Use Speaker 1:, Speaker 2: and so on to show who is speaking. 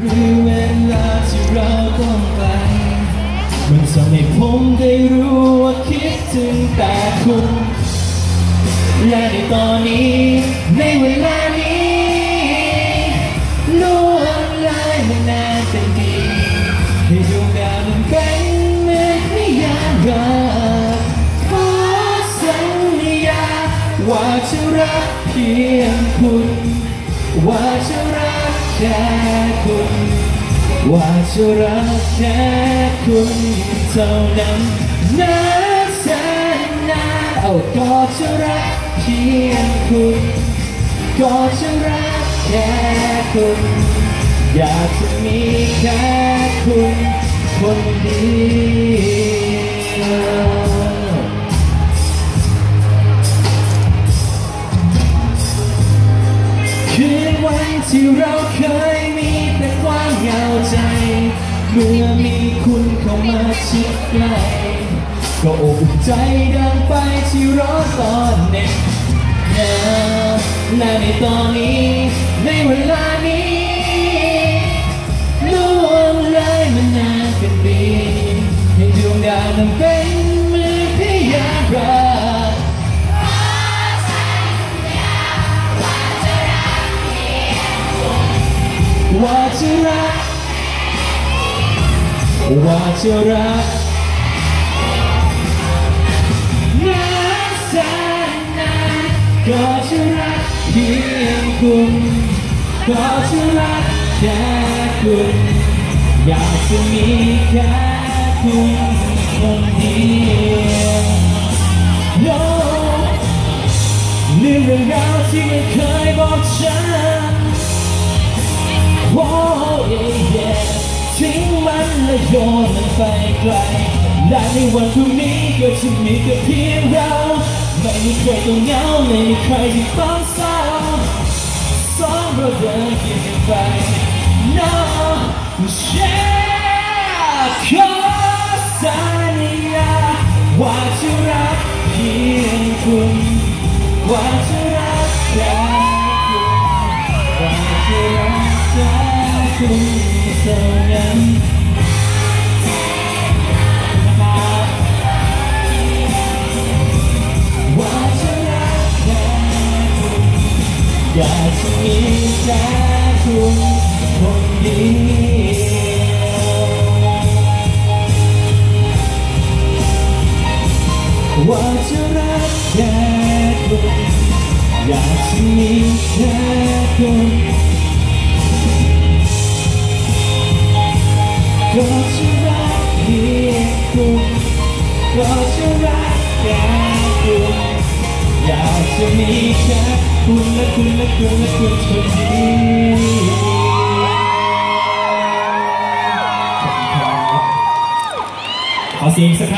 Speaker 1: หรือเวลาที่เราต้องไป มันทำให้ผมได้รู้ว่าคิดถึงแต่คุณ และในตอนนี้ ในเวลานี้ล่วงเลยมานานเป็นปีให้ดวงดาวนั้นเป็นเหมือนพยานรักขอสัญญาว่าจะรักเพียงคุณ ว่าจะรัก แค่คุณว่าจะรักแค่คุณเท่านั้นนานแสนนานเอาก็จะรักเพียงคุณก็จะรักแค่คุณอยากจะมีแค่คุณคนเดียว ที่เราเคยมีแต่ความเหงาใจ เมื่อมีคุณเข้ามาชิดใกล้ก็อบอุ่นใจดังไปที่ร้อนตอนเหน็บหนาวและในตอนนี้ในเวลา จะรักว่าจะรักนานแสนนานก็จะรักเพียงคุณก็จะรักแค่คุณอยากจะมีแค่คุณคนเดียวโยลืมเรื่องราวที่ไม่เคยบอกฉัน ทิ้งมันและโยนมันไปไกลและในวันพรุ่งนี้ก็จะมีแต่เพียงเรา ไม่มีใครต้องเหงาไม่มีใครที่ต้องเศร้าสองเราเดินเคียงกันไป No ฉันขอสัญญาว่าจะรักเพียงคุณว่าจะรักแค่คุณว่าจะรักแค่คุณเท่านั้ากจะมีแค่คุณคนเดียวว่าจะรักแคุณแค่คุณก็จะคุณแค่คุณอยากจะคุณและคุณและคุณและคุณคนเดียวขอเสียงสักครั้ง